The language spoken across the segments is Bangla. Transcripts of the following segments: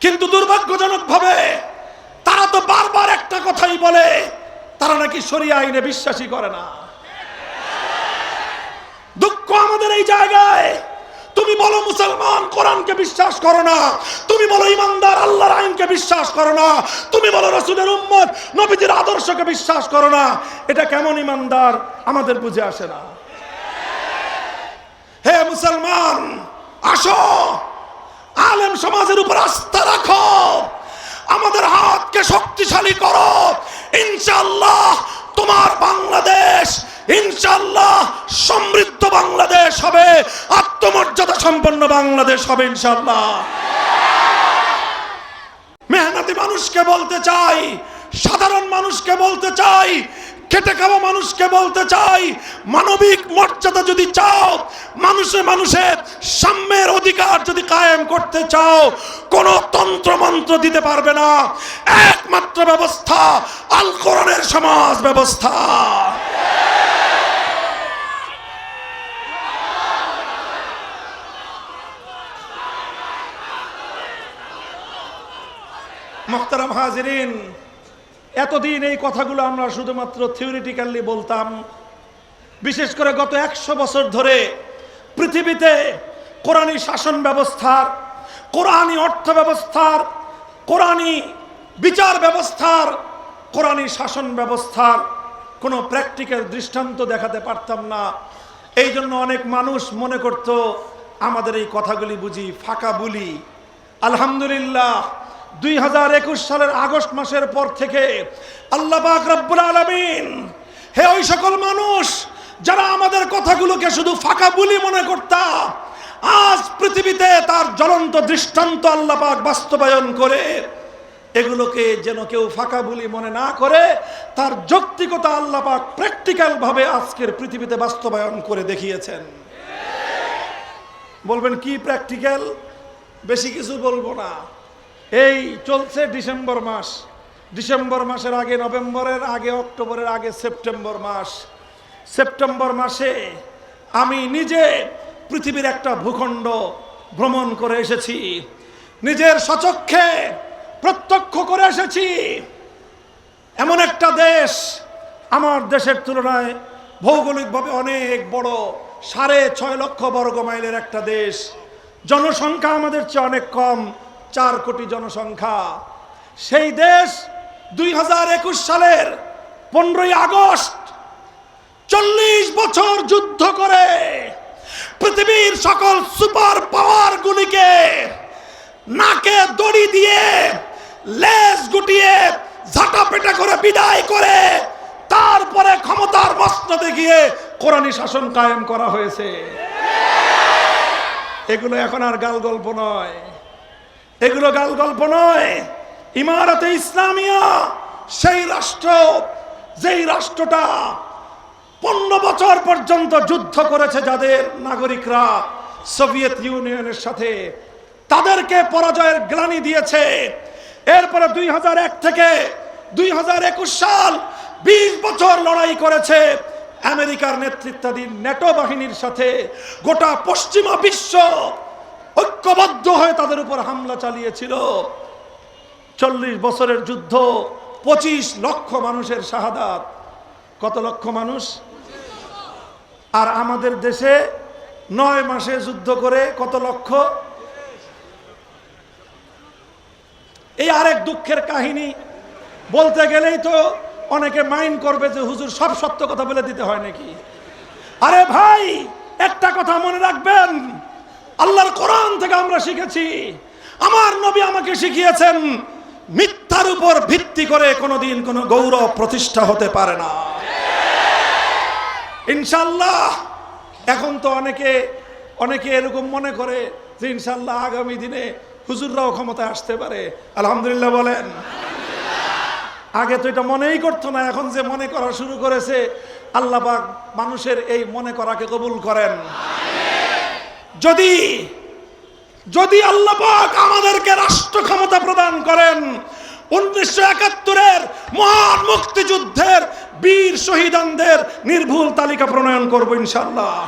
কিন্তু দুর্ভাগ্যজনক ভাবে তারা তো বারবার একটা কথাই বলে, তারা নাকি শরিয়া আইনে বিশ্বাসী করে না। দুঃখ আমাদের এই জায়গায়। তুমি বলো মুসলমান, কোরআনকে বিশ্বাস করো না। তুমি বলো ইমানদার, আল্লাহর আইনকে বিশ্বাস করো না। তুমি বলো রসুলের উম্মত, নবীজির আদর্শকে বিশ্বাস করো না। এটা কেমন ইমানদার আমাদের বুঝে আসে না। হে মুসলমান, আসো। আলেম সমাজের উপর আস্থা রাখো। আমাদের হাতকে শক্তিশালী করো। ইনশাল্লাহ তোমার বাংলাদেশ ইনশাল্লাহ সমৃদ্ধ বাংলাদেশ হবে। আত্মমর্যাদা সম্পন্ন বাংলাদেশ হবে ইনশাল্লাহ মেহনতি মানুষকে বলতে চাই, সাধারণ মানুষকে বলতে চাই খেটে খাওয়া মানুষকে বলতে চাই, মানবিক মর্যাদা যদি চাও, মানুষে মানুষের সাম্যের অধিকার যদি কায়েম করতে চাও, কোন তন্ত্র মন্ত্র দিতে পারবে না। একমাত্র ব্যবস্থা আল কোরআনের সমাজ ব্যবস্থা। মোহতারাম হাজিরিন এতদিন এই কথাগুলো আমরা শুধুমাত্র থিওরিটিক্যালি বলতাম। বিশেষ করে গত একশো বছর ধরে পৃথিবীতে কোরআনী শাসন ব্যবস্থার কোরআনী অর্থ ব্যবস্থার কোরআনী বিচার ব্যবস্থার কোরআনী শাসন ব্যবস্থার কোনো প্র্যাকটিক্যাল দৃষ্টান্ত দেখাতে পারতাম না। এই জন্য অনেক মানুষ মনে করত, আমাদের এই কথাগুলি বুঝি ফাঁকা বুলি। আলহামদুলিল্লাহ দুই হাজার একুশ সালের আগস্ট মাসের পর থেকে আল্লাহ পাক রব্বুল আলমিন, হে ওই সকল মানুষ যারা আমাদের কথাগুলোকে শুধু ফাঁকা বুলি মনে করতাম আজ পৃথিবীতে তার জ্বলন্ত দৃষ্টান্ত আল্লাহ পাক বাস্তবায়ন করে, এগুলোকে যেন কেউ ফাঁকা বুলি মনে না করে, তার যৌক্তিকতা আল্লাহ পাক প্র্যাকটিক্যাল ভাবে আজকের পৃথিবীতে বাস্তবায়ন করে দেখিয়েছেন। বলবেন, কি প্র্যাকটিক্যাল বেশি কিছু বলব না। এই চলছে ডিসেম্বর মাস। ডিসেম্বর মাসের আগে নভেম্বরের আগে অক্টোবরের আগে সেপ্টেম্বর মাস। সেপ্টেম্বর মাসে আমি নিজে পৃথিবীর একটা ভূখণ্ড ভ্রমণ করে এসেছি। নিজের সচক্ষে প্রত্যক্ষ করে এসেছি। এমন একটা দেশ আমার দেশের তুলনায় ভৌগোলিকভাবে অনেক বড়, সাড়ে ছয় লক্ষ বর্গ মাইলের একটা দেশ। জনসংখ্যা আমাদের চেয়ে অনেক কম। চার কোটি জনসংখ্যা। সেই দেশ দুই হাজার একুশ সালের পনেরোই আগস্ট চল্লিশ বছর যুদ্ধ করে পৃথিবীর সকল সুপার পাওয়ার গুলিকে নাকে দড়ি দিয়ে লেজ গুটিয়ে ঝাঁটা পেটা করে বিদায় করে তারপরে ক্ষমতার মসনদে গিয়ে কোরআনী শাসন কায়েম করা হয়েছে। এগুলো এখন আর গাল গল্প নয়। এগুলো গাল গল্প নয়। ইমারতে ইসলামিয়া, সেই রাষ্ট্র, যেই রাষ্ট্রটা পনেরো বছর পর্যন্ত যুদ্ধ করেছে যাদের নাগরিকরা সোভিয়েত ইউনিয়নের সাথে, তাদেরকে পরাজয়ের গ্লানি দিয়েছে। এরপরে দুই থেকে দুই হাজার একুশ সাল বিশ বছর লড়াই করেছে আমেরিকার নেতৃত্বাধীন নেটো বাহিনীর সাথে। গোটা পশ্চিমা বিশ্ব ঐক্যবদ্ধ হয়ে তাদের উপর হামলা চালিয়েছিল। চল্লিশ বছরের যুদ্ধ, পঁচিশ লক্ষ মানুষের শাহাদাত। কত লক্ষ মানুষ? আর আমাদের দেশে নয় মাসে যুদ্ধ করে কত লক্ষ? এই আরেক দুঃখের কাহিনী বলতে গেলেই তো অনেকে মাইন্ড করবে যে হুজুর সব সত্য কথা বলে দিতে হয় নাকি? আরে ভাই, একটা কথা মনে রাখবেন আল্লাহর কোরআন থেকে আমরা শিখেছি। আমার নবী আমাকে শিখিয়েছেন, মিথ্যার উপর ভিত্তি করে কোনোদিন কোনো গৌরব প্রতিষ্ঠা হতে পারে না। ইনশাল্লাহ এখন তো অনেকে অনেকে এরকম মনে করে যে ইনশাল্লাহ আগামী দিনে হুজুররাও ক্ষমতায় আসতে পারে। আলহামদুলিল্লাহ বলেন। আগে তো এটা মনেই করতো না, এখন যে মনে করা শুরু করেছে, আল্লাহ পাক মানুষের এই মনে করাকে কবুল করেন। যদি যদি আল্লাহ পাক আমাদেরকে রাষ্ট্র ক্ষমতা প্রদান করেন, উনিশশো একাত্তরের মহান মুক্তিযুদ্ধের বীর শহীদানদের নির্ভুল তালিকা প্রণয়ন করব ইনশাল্লাহ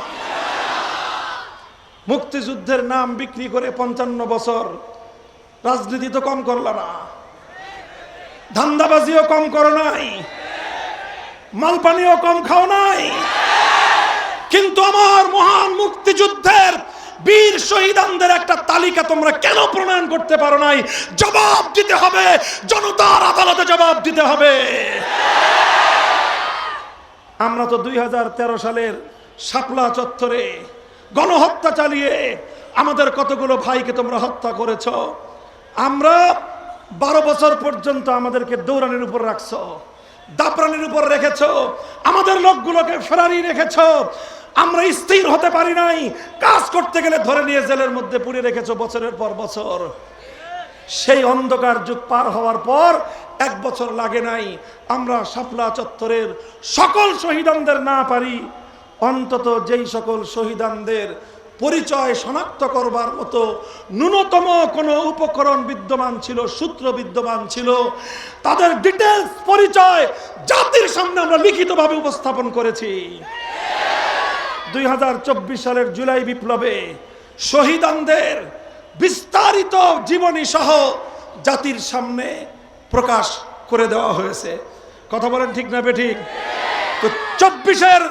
মুক্তিযুদ্ধের নাম বিক্রি করে পঞ্চান্ন বছর রাজনীতি তো কম করলা না। ধান্দাবাজিও কম করো নাই। মালপানিও কম খাও নাই। কিন্তু আমার মহান মুক্তিযুদ্ধের বীর শহীদানদের একটা তালিকা তোমরা কেন প্রণয়ন করতে পারো নাই? জবাব দিতে হবে। জনতার আদালতে জবাব দিতে হবে। আমরা তো দুই হাজার তেরো সালের শাপলা চত্বরে গণহত্যা চালিয়ে আমাদের কতগুলো ভাইকে তোমরা হত্যা করেছ? আমরা বারো বছর পর্যন্ত আমাদেরকে দৌড়ানির উপর রাখছ, দাপরানির উপর রেখেছ, আমাদের লোকগুলোকে ফেরারি রেখেছ আমরা স্থির হতে পারি নাই। কাজ করতে গেলে ধরে নিয়ে জেলের মধ্যে পুড়ে রেখেছ বছরের পর বছর। সেই অন্ধকার যুগ পার হওয়ার পর এক বছর লাগে নাই। আমরা শাপলা চত্বরের সকল শহীদানদের না পারি। অন্তত যেই সকল শহীদানদের পরিচয় শনাক্ত করবার মতো ন্যূনতম কোনো উপকরণ বিদ্যমান ছিল, সূত্র বিদ্যমান ছিল, তাদের ডিটেলস পরিচয় জাতির সামনে আমরা লিখিতভাবে উপস্থাপন করেছি। দুই হাজার চব্বিশ সালের জুলাই বিপ্লবে শহীদানদের বিস্তারিত জীবনী সহ জাতির সামনে প্রকাশ করে দেওয়া হয়েছে। কথা বলেন ঠিক না বেঠিক তো চব্বিশের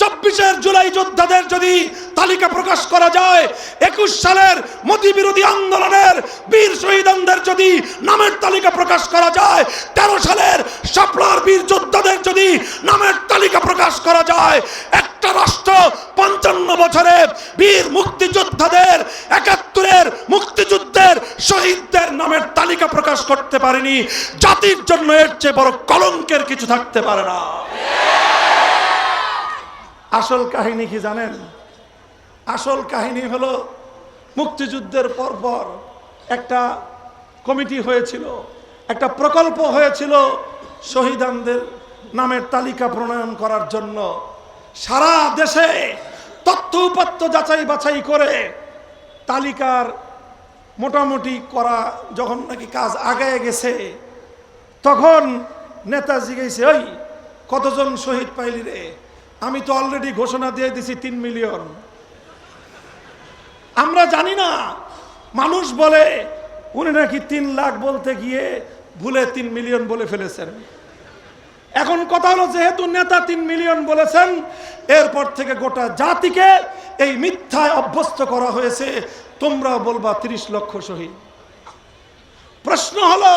চব্বিশের জুলাই যোদ্ধাদের যদি তালিকা প্রকাশ করা যায়, একুশ সালের মোদী বিরোধী আন্দোলনের বীর শহীদানদের যদি নামের তালিকা প্রকাশ করা যায়, তেরো সালের সাপলার বীর যোদ্ধাদের যদি নামের তালিকা প্রকাশ করা যায়, একটা রাষ্ট্র পঞ্চান্ন বছরে বীর মুক্তিযোদ্ধাদের, একাত্তরের মুক্তিযুদ্ধের শহীদদের নামের তালিকা প্রকাশ করতে পারেনি। জাতির জন্য এর চেয়ে বড় কলঙ্কের কিছু থাকতে পারে না। আসল কাহিনী কি জানেন? আসল কাহিনী হলো মুক্তিযুদ্ধের পরপর একটা কমিটি হয়েছিল, একটা প্রকল্প হয়েছিল শহীদানদের নামের তালিকা প্রণয়ন করার জন্য। সারা দেশে তথ্য উপাত্ত যাচাই বাছাই করে তালিকার মোটামুটি করা যখন নাকি কাজ আগায় গেছে, তখন নেতা গেছে, ওই কতজন শহীদ পাইলি রে? আমি তো অলরেডি ঘোষণা দিয়ে দিছি তিন মিলিয়ন আমরা জানি না। মানুষ বলে, উনি নাকি তিন লাখ বলতে গিয়ে ভুলে তিন মিলিয়ন বলে ফেলেছেন। এখন কথা হলো, যেহেতু নেতা তিন মিলিয়ন বলেছেন, এরপর থেকে গোটা জাতিকে এই মিথ্যায় অভ্যস্ত করা হয়েছে। তোমরা বলবা তিরিশ লক্ষ শহীদ। প্রশ্ন হলো,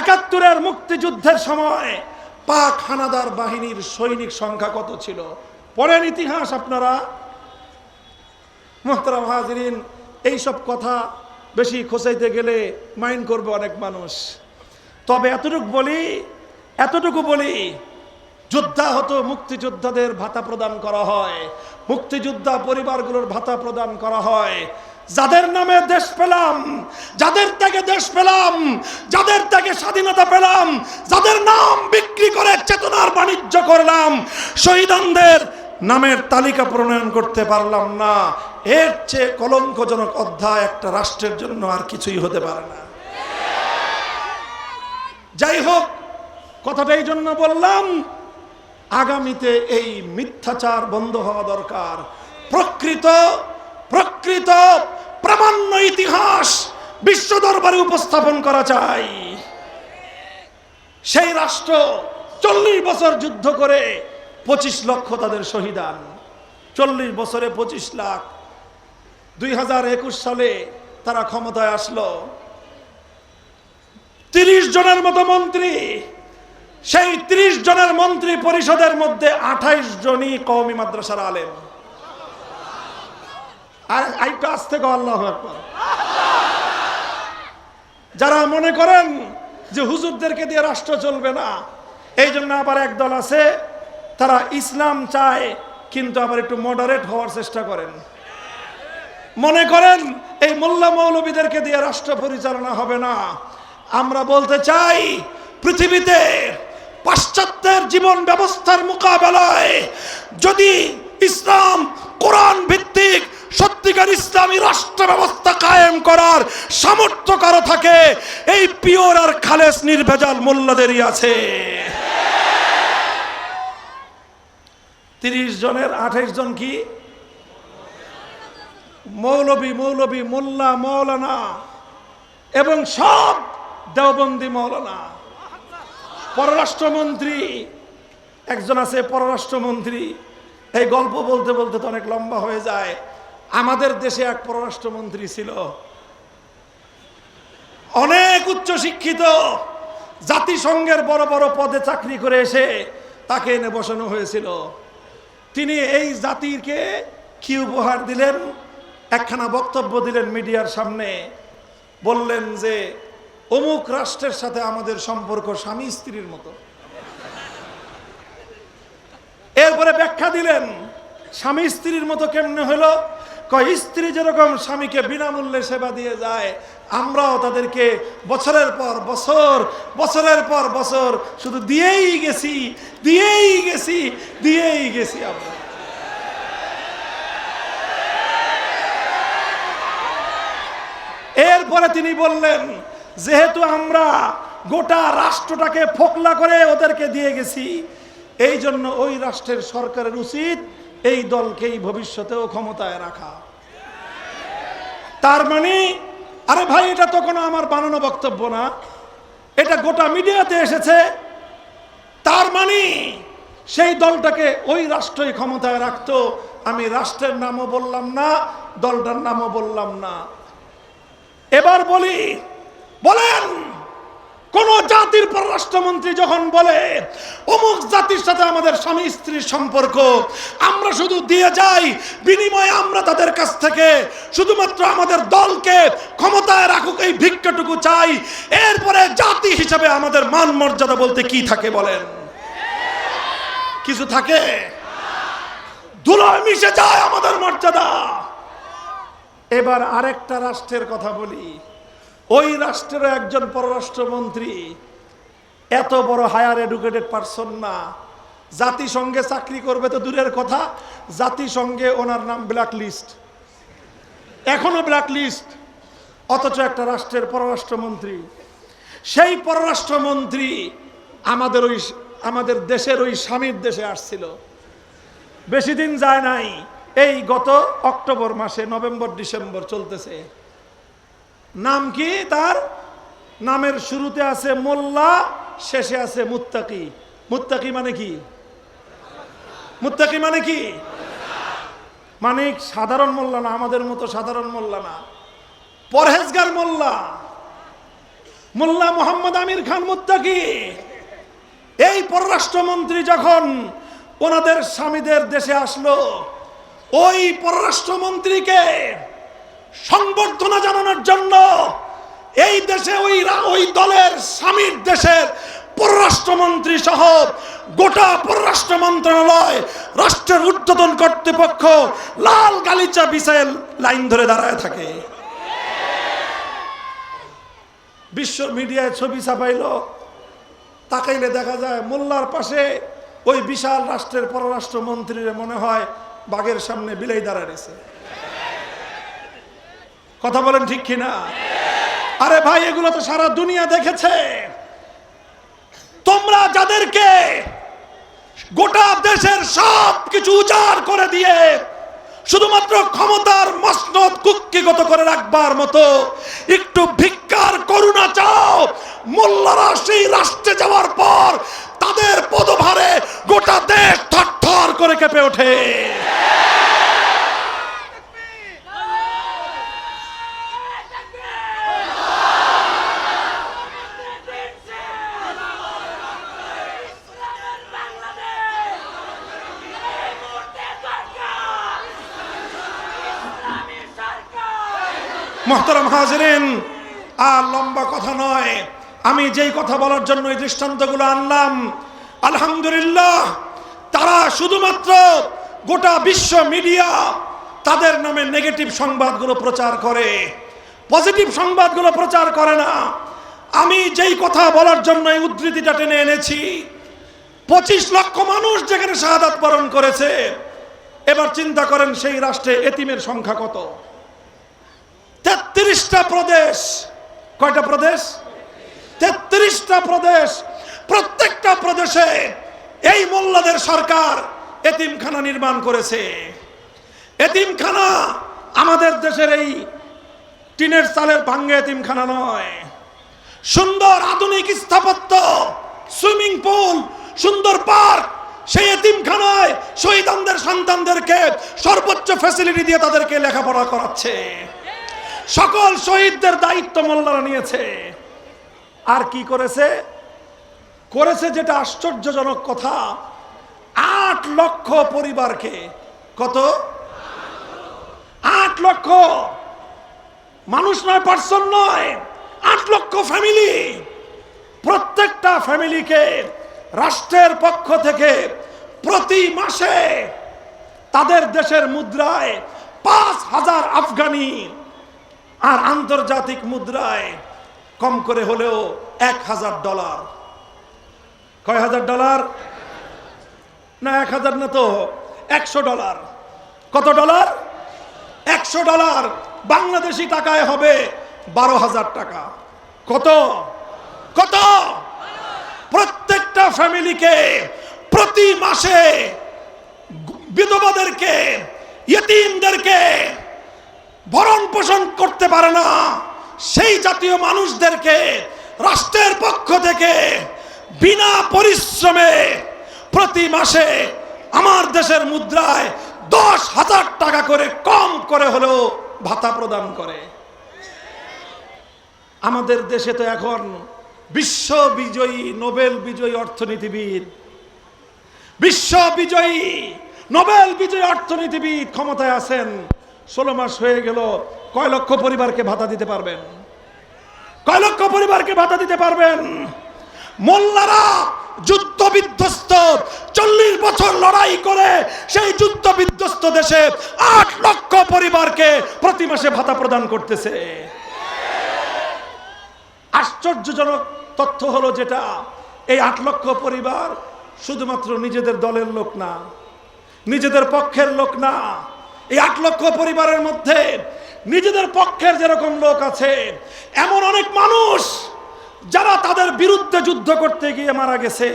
একাত্তরের মুক্তিযুদ্ধের সময় পাক হানাদার বাহিনীর সৈনিক সংখ্যা কত ছিল? পড়েন ইতিহাস আপনারা। মোহতারাম হাজরিন, এইসব কথা বেশি খোঁচাইতে গেলে মাইন্ড করবে অনেক মানুষ। তবে এতটুকু বলি এতটুকু বলি যোদ্ধা হতো মুক্তিযোদ্ধাদের ভাতা প্রদান করা হয়, মুক্তিযোদ্ধা পরিবারগুলোর ভাতা প্রদান করা হয়। যাদের নামে দেশ পেলাম, যাদের থেকে দেশ পেলাম, যাদের থেকে স্বাধীনতা পেলাম, যাদের নাম বিক্রি করে চেতনার বাণিজ্য করলাম, শহীদানদের নামের তালিকা প্রণয়ন করতে পারলাম না। এর চেয়ে কলঙ্কজনক অধ্যায় একটা রাষ্ট্রের জন্য আর কিছুই হতে পারে না। যাই হোক, কথাটা এই জন্য বললাম, আগামীতে এই মিথ্যাচার বন্ধ হওয়া দরকার। প্রকৃত প্রকৃত প্রামাণ্য ইতিহাস বিশ্ব দরবারে উপস্থাপন করা চাই। সেই রাষ্ট্র চল্লিশ বছর যুদ্ধ করে পঁচিশ লক্ষ তাদের শহীদান। চল্লিশ বছরে পঁচিশ লাখ। দুই হাজার একুশ সালে তারা ক্ষমতায় আসলো। তিরিশ জনের মতো মন্ত্রী। সেই ত্রিশ জনের মন্ত্রী পরিষদের মধ্যে আঠাইশ জনই কওমি মাদ্রাসার আলেম। যারা মনে করেন যে হুজুরদেরকে দিয়ে রাষ্ট্র চলবে না, এই জন্য আবার একদল আছে, তারা ইসলাম চায়, কিন্তু আবার একটু মডারেট হওয়ার চেষ্টা করেন। মনে করেন এই মোল্লা মৌলবীদেরকে দিয়ে রাষ্ট্র পরিচালনা হবে না। আমরা বলতে চাই, পৃথিবীতে পাশ্চাত্যের জীবন ব্যবস্থার মোকাবেলায় যদি ইসলাম কোরআন ভিত্তিক সত্যিকার ইসলামী রাষ্ট্র ব্যবস্থা কায়েম করার সামর্থ্য কারও থাকে, এই পিওর আর খালেস নির্ভেজাল মোল্লাদেরই আছে। তিরিশ জনের, আঠাইশ জন কি? মৌলবী মৌলবী, মোল্লা, মৌলানা, এবং সব দেওবন্দি মৌলানা। পররাষ্ট্রমন্ত্রী, একজন আছে পররাষ্ট্রমন্ত্রী। এই গল্প বলতে বলতে তো অনেক লম্বা হয়ে যায়। আমাদের দেশে এক পররাষ্ট্রমন্ত্রী ছিল। অনেক উচ্চ শিক্ষিত, জাতিসংঘের বড় বড় পদে চাকরি করে এসে তাকে এনে বসানো হয়েছিল। তিনি এই জাতিকে কি উপহার দিলেন? একখানা বক্তব্য দিলেন মিডিয়ার সামনে। বললেন যে, অমুক রাষ্ট্রের সাথে আমাদের সম্পর্ক স্বামী স্ত্রীর মতো। এরপরে ব্যাখ্যা দিলেন, স্বামী স্ত্রীর মতো কেমনে হলো? কয়, স্ত্রী যেরকম স্বামীকে বিনামূল্যে সেবা দিয়ে যায়, আমরাও তাদেরকে বছরের পর বছর, বছরের পর বছর শুধু দিয়েই গেছি দিয়েই গেছি দিয়েই গেছি আমরা। এরপরে তিনি বললেন, যেহেতু আমরা গোটা রাষ্ট্রটাকে ফোকলা করে ওদেরকে দিয়ে গেছি, এই জন্য ওই রাষ্ট্রের সরকারের উচিত এই দলকেই ভবিষ্যতেও ক্ষমতায় রাখা। তার মানে আরে ভাই, এটা তো কোনো আমার বানানো বক্তব্য না। এটা গোটা মিডিয়াতে এসেছে। তার মানে সেই দলটাকে ওই রাষ্ট্রই ক্ষমতায় রাখতো। আমি রাষ্ট্রের নামও বললাম না, দলটার নামও বললাম না। এবার বলি, বলেন! কোন জাতির পররাষ্ট্রমন্ত্রী যখন বলে, অমুক জাতির সাথে আমাদের স্বামী স্ত্রীর সম্পর্ক, আমরা শুধু দিয়ে যাই, বিনিময়ে আমরা তাদের কাছ থেকে শুধুমাত্র আমাদের দলকে ক্ষমতায় রাখুক, এই ভিক্ষাটুকু চাই। এরপরে জাতি হিসাবে আমাদের মান মর্যাদা বলতে কি থাকে বলেন? কিছু থাকে? ধুলোয় মিশে যায় আমাদের মর্যাদা। এবার আরেকটা রাষ্ট্রের কথা বলি। ওই রাষ্ট্রের একজন পররাষ্ট্রমন্ত্রী এত বড় হায়ার এডুকেটেড পারসন না। জাতিসংঘে চাকরি করবে তো দূরের কথা, জাতিসংঘে ওনার নাম ব্ল্যাক লিস্ট এখনও ব্ল্যাক লিস্ট অথচ একটা রাষ্ট্রের পররাষ্ট্রমন্ত্রী। সেই পররাষ্ট্রমন্ত্রী আমাদের ওই আমাদের দেশের ওই স্বামীর দেশে আসছিল। বেশি দিন যায় নাই। এই গত অক্টোবর মাসে নভেম্বর, ডিসেম্বর চলতেছে। নাম কি তার? নামের শুরুতে আছে মোল্লা, শেষে আছে মুত্তাকি। মুত্তাকি মানে কি? মুত্তাকি মানে কি? মানে সাধারণ মোল্লা না, আমাদের মতো সাধারণ মোল্লা না। পরহেজগার মোল্লা। মোল্লা মোহাম্মদ আমির খান মুত্তাকি। এই পররাষ্ট্রমন্ত্রী যখন ওনাদের স্বামীদের দেশে আসলো, ওই পররাষ্ট্রমন্ত্রীকে সংবর্ধনা জানানোর জন্য এই দেশে ওই ওই দলের স্বামীর দেশের পররাষ্ট্রমন্ত্রী সহ গোটা পররাষ্ট্র মন্ত্রণালয়, রাষ্ট্রের ঊর্ধ্বতন কর্তৃপক্ষ লাল গালিচা বিছায় লাইন ধরে দাঁড়ায় থাকে। বিশ্ব মিডিয়ায় ছবি ছাপাইলো। তাকাইলে দেখা যায় মোল্লার পাশে ওই বিশাল রাষ্ট্রের পররাষ্ট্রমন্ত্রীর মনে হয় বাঘের সামনে বিলাই দাঁড়াইছে কথা বলেন ঠিক কিনা? আরে ভাই, এগুলো তো সারা দুনিয়া দেখেছে। তোমরা যাদেরকে গোটা দেশের সব কিছু উজাড় করে দিয়ে শুধুমাত্র ক্ষমতার মসনদ কুক্ষিগত করে রাখবার মতো একটু ভিক্ষার করুণা চাও, মোল্লারা সেই রাষ্ট্রে যাওয়ার পর তাদের পদভারে গোটা দেশ থরথর করে কেঁপে ওঠে। মোহতারাম হাজরেন, আর লম্বা কথা নয়। আমি যেই কথা বলার জন্য এই দৃষ্টান্তগুলো আনলাম, আলহামদুলিল্লাহ, তারা শুধুমাত্র গোটা বিশ্ব মিডিয়া তাদের নামে নেগেটিভ সংবাদগুলো প্রচার করে। পজিটিভ সংবাদগুলো প্রচার করে না। আমি যেই কথা বলার জন্য এই উদ্ধৃতিটা টেনে এনেছি, পঁচিশ লক্ষ মানুষ যেখানে শাহাদাত বরণ করেছে, এবার চিন্তা করেন সেই রাষ্ট্রে এতিমের সংখ্যা কত? তেত্রিশটা প্রদেশ। কয়টা প্রদেশ? তেত্রিশটা প্রদেশ। প্রত্যেকটা প্রদেশে এই মোল্লাদের সরকার এতিমখানা নির্মাণ করেছে। এতিমখানা আমাদের দেশের এই টিনের চালের ভাঙ্গে এতিমখানা নয়। সুন্দর আধুনিক স্থাপত্য, সুইমিং পুল, সুন্দর পার্ক, সেই এতিমখানায় শহীদানদের সন্তানদেরকে সর্বোচ্চ ফ্যাসিলিটি দিয়ে তাদেরকে লেখাপড়া করাচ্ছে। সকল শহীদদের দায়িত্ব মোল্লারা নিয়েছে। আর কি করেছে? করেছে যেটা আশ্চর্যজনক কথা, আট লক্ষ পরিবারকে। কত? আট লক্ষ। মানুষ নয়, পার্সন নয়, আট লক্ষ ফ্যামিলি। প্রত্যেকটা ফ্যামিলিকে রাষ্ট্রের পক্ষ থেকে প্রতি মাসে তাদের দেশের মুদ্রায় পাঁচ হাজার আফগানি আর আন্তর্জাতিক মুদ্রায় কম করে হলেও এক হাজার ডলার। কয় হাজার ডলার? না, এক হাজার না তো একশো ডলার। কত ডলার? একশো ডলার। বাংলাদেশি টাকায় হবে বারো হাজার টাকা। কত? কত? প্রত্যেকটা ফ্যামিলিকে প্রতি মাসে বিধবাদেরকে, ইয়েতিমদেরকে ভরণ পোষণ করতে পারে না। সেই জাতীয় মানুষদেরকে, রাষ্ট্রের পক্ষ থেকে বিনা পরিশ্রমে প্রতি মাসে আমার দেশের মুদ্রায় দশ হাজার টাকা করে কম করে হলেও ভাতা প্রদান করে। আমাদের দেশে তো এখন বিশ্ব বিজয়ী, নোবেল বিজয়ী অর্থনীতিবিদ, বিশ্ব বিজয়ী, নোবেল বিজয়ী অর্থনীতিবিদ ক্ষমতায় আছেন। ষোলো মাস হয়ে গেল কয় লক্ষ পরিবারকে ভাতা দিতে পারবেন? কয় লক্ষ পরিবারকে ভাতা দিতে পারবেন? মোল্লারা যুদ্ধ বিধ্বস্ত চল্লিশ বছর লড়াই করে সেই যুদ্ধ বিধ্বস্ত দেশে আট লক্ষ পরিবারকে প্রতি মাসে ভাতা প্রদান করতেছে। আশ্চর্যজনক তথ্য হলো যেটা, এই আট লক্ষ পরিবার শুধুমাত্র নিজেদের দলের লোক না, নিজেদের পক্ষের লোক না এই আট লক্ষ পরিবারের মধ্যে নিজেদের পক্ষের যেরকম লোক আছে, এমন অনেক মানুষ যারা তাদের বিরুদ্ধে যুদ্ধ করতে গিয়ে মারা গেছে।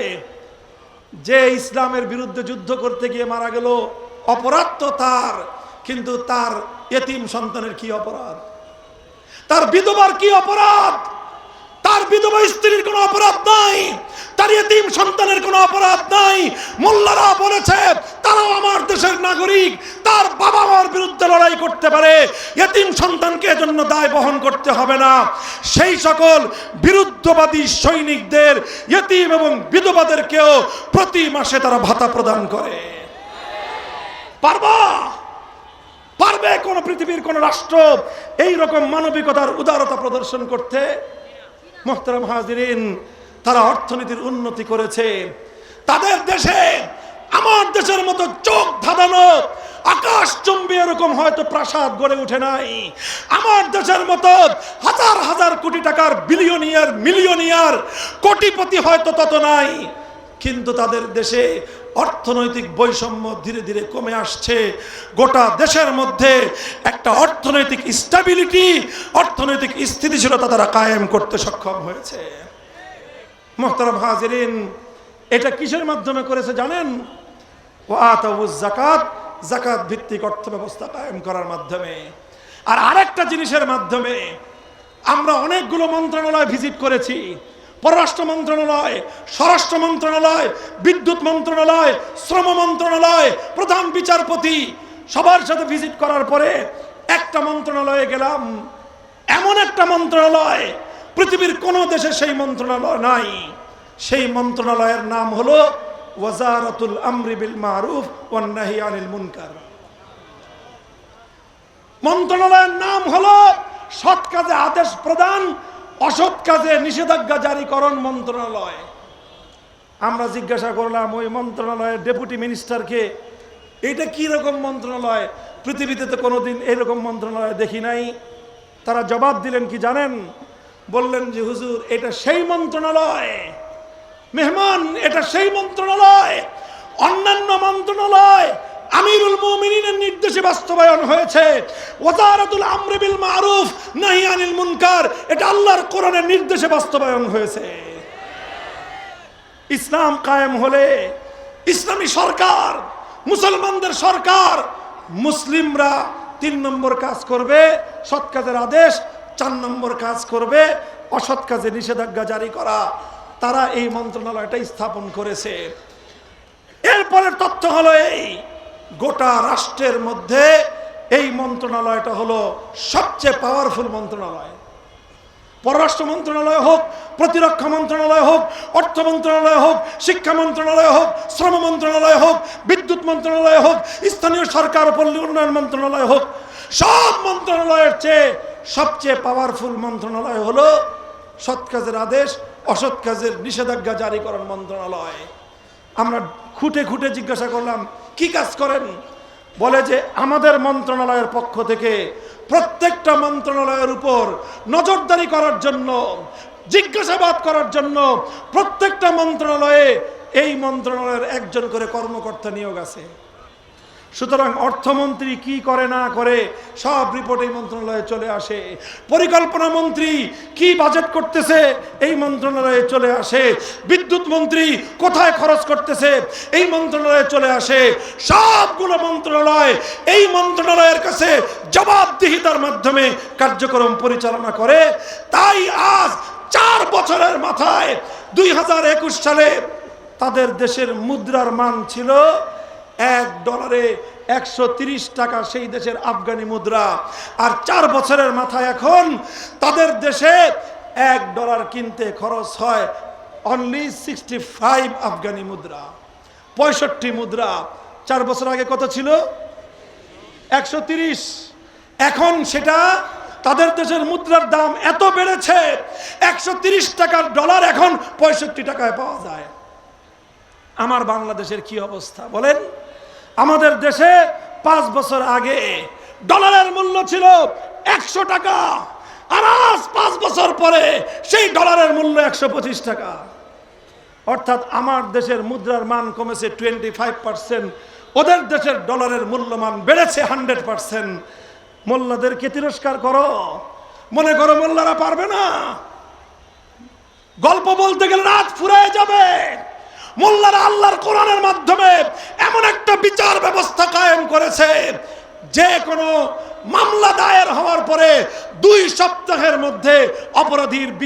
যে ইসলামের বিরুদ্ধে যুদ্ধ করতে গিয়ে মারা গেল, অপরাধ তো তার, কিন্তু তার এতিম সন্তানের কি অপরাধ? তার বিধবার কি অপরাধ? তার বিধবা স্ত্রীর কোনো অপরাধ নাই, তার এতিম সন্তানের কোনো অপরাধ নাই। মোল্লারা বলেছে, তারাও আমার দেশের নাগরিক তার বাবা মার বিরুদ্ধে লড়াই করতে পারে। এতিম সন্তানকে এজন্য দায় বহন করতে হবে না। সেই সকল বিরুদ্ধবাদী সৈনিকদের, এতিম এবং বিধবাদেরকেও প্রতি মাসে তারা ভাতা প্রদান করে। পারবা? পারবে কোন পৃথিবীর কোন রাষ্ট্র এই রকম মানবিকতার উদারতা প্রদর্শন করতে? মোহতারাম হাজিরিন, তারা অর্থনীতির উন্নতি করেছে। তাদের দেশে, আমার দেশের মতো চোখ ধাঁধানো আকাশ চুম্বি এরকম হয়তো প্রাসাদ গড়ে উঠে নাই। আমার দেশের মতো হাজার হাজার কোটি টাকার বিলিয়নিয়ার মিলিয়নিয়ার কোটিপতি হয়তো তত নাই। কিন্তু তাদের দেশে অর্থনৈতিক বৈষম্য ধীরে ধীরে কমে আসছে। গোটা দেশের মধ্যে একটা অর্থনৈতিক স্টেবিলিটি অর্থনৈতিক স্থিতিশীলতা তারা কায়েম করতে সক্ষম হয়েছে। মোহতারাম হাজিরিন, এটা কিসের মাধ্যমে করেছে জানেন? ও আতাউজ জাকাত জাকাত ভিত্তিক অর্থ ব্যবস্থা কায়েম করার মাধ্যমে। আর আরেকটা জিনিসের মাধ্যমে আমরা অনেকগুলো মন্ত্রণালয় ভিজিট করেছি। পররাষ্ট্র মন্ত্রণালয়, স্বরাষ্ট্র মন্ত্রণালয়, বিদ্যুৎ মন্ত্রণালয়, শ্রম মন্ত্রণালয়, প্রধান বিচারপতি সবার সাথে ভিজিট করার পরে একটা মন্ত্রণালয়ে গেলাম। এমন একটা মন্ত্রণালয়, পৃথিবীর কোনো দেশে সেই মন্ত্রণালয় নাই। সেই মন্ত্রণালয়ের নাম হলো ওয়াজারাতুল আমরি বিল মারুফ ওয়ান নাহি আনিল মুনকার। মন্ত্রণালয়ের নাম হলো সৎ কাজে আদেশ প্রদান, অসৎ কাজে নিষেধাজ্ঞা জারিকরণ মন্ত্রণালয়। আমরা জিজ্ঞাসা করলাম, ওই মন্ত্রণালয়ের ডেপুটি মিনিস্টারকে এটা কি রকম মন্ত্রণালয়? পৃথিবীতে তো কোনোদিন এরকম মন্ত্রণালয় দেখি নাই। তারা জবাব দিলেন কি জানেন? বললেন যে, হুজুর, এটা সেই মন্ত্রণালয়। মেহমান, এটা সেই মন্ত্রণালয়। অন্যান্য মন্ত্রণালয় আমিরুল মুমিনিনের নির্দেশে বাস্তবায়ন হয়েছে। ওয়াজারাতুল আমরে বিল মারুফ, নাহি আনিল মুনকার, এটা আল্লাহর কোরআনের নির্দেশে বাস্তবায়ন হয়েছে। ইসলাম কায়েম হলে ইসলামী সরকার, মুসলমানদের সরকার, মুসলিমরা তিন নম্বর কাজ করবে, সৎ কাজের আদেশ, চার নম্বর কাজ করবে, অসৎ কাজে নিষেধাজ্ঞা জারি করা। তারা এই মন্ত্রণালয়টা স্থাপন করেছে। এরপরের তথ্য হলো এই, গোটা রাষ্ট্রের মধ্যে এই মন্ত্রণালয়টা হলো সবচেয়ে পাওয়ারফুল মন্ত্রণালয়। পররাষ্ট্র মন্ত্রণালয় হোক, প্রতিরক্ষা মন্ত্রণালয় হোক, অর্থ মন্ত্রণালয় হোক, শিক্ষা মন্ত্রণালয় হোক, শ্রম মন্ত্রণালয় হোক, বিদ্যুৎ মন্ত্রণালয় হোক, স্থানীয় সরকার পল্লী উন্নয়ন মন্ত্রণালয় হোক, সব মন্ত্রণালয়ের চেয়ে সবচেয়ে পাওয়ারফুল মন্ত্রণালয় হলো সৎ কাজের আদেশ অসৎ কাজের নিষেধাজ্ঞা জারিকরণ মন্ত্রণালয়। আমরা খুঁটে খুঁটে জিজ্ঞাসা করলাম, কি কাজ করেন? বলে যে, আমাদের মন্ত্রণালয়ের পক্ষ থেকে প্রত্যেকটা মন্ত্রণালয়ের উপর নজরদারি করার জন্য, জিজ্ঞাসাবাদ করার জন্য প্রত্যেকটা মন্ত্রণালয়ে এই মন্ত্রণালয়ের একজন করে কর্মকর্তা নিয়োগ আছে। সুতরাং অর্থমন্ত্রী কি করে না করে সব রিপোর্ট এই মন্ত্রণালয়ে চলে আসে। পরিকল্পনা মন্ত্রী কি বাজেট করতেছে এই মন্ত্রণালয়ে চলে আসে। বিদ্যুৎ মন্ত্রী কোথায় খরচ করতেছে এই মন্ত্রণালয়ে চলে আসে। সবগুলো মন্ত্রণালয় এই মন্ত্রণালয়ের কাছে জবাবদিহিতার মাধ্যমে কার্যক্রম পরিচালনা করে। তাই আজ চার বছরের মাথায় দুই হাজার একুশ সালে তাদের দেশের মুদ্রার মান ছিল এক ডলারে একশো টাকা সেই দেশের আফগানি মুদ্রা। আর চার বছরের মাথায় এখন তাদের দেশে এক ডলার কিনতে খরচ হয় অনলি সিক্সটি ফাইভ আফগানি মুদ্রা। পঁয়ষট্টি মুদ্রা। চার বছর আগে কত ছিল? একশো এখন সেটা তাদের দেশের মুদ্রার দাম এত বেড়েছে, একশো টাকার ডলার এখন পঁয়ষট্টি টাকায় পাওয়া যায়। আমার বাংলাদেশের কি অবস্থা বলেন? আমাদের দেশে পাঁচ বছর আগে ডলারের মূল্য ছিল একশো টাকা। আর আজ পাঁচ বছর পরে সেই ডলারের মূল্য একশো পঁচিশ টাকা। অর্থাৎ আমার দেশের মুদ্রার মান কমেছে টোয়েন্টি ফাইভ পার্সেন্ট ওদের দেশের ডলারের মূল্যমান বেড়েছে হান্ড্রেড পার্সেন্ট মোল্লাদেরকে তিরস্কার করো। মনে করো মোল্লারা পারবে না। গল্প বলতে গেলে রাত ফুরায় যাবে। মোল্লারা আল্লাহর কোরআনের মাধ্যমে এমন একটা বিচার ব্যবস্থা কায়েম করেছে, যে কোনো মামলা দায়ের হওয়ার পরে দুই সপ্তাহের মধ্যে অপরাধীর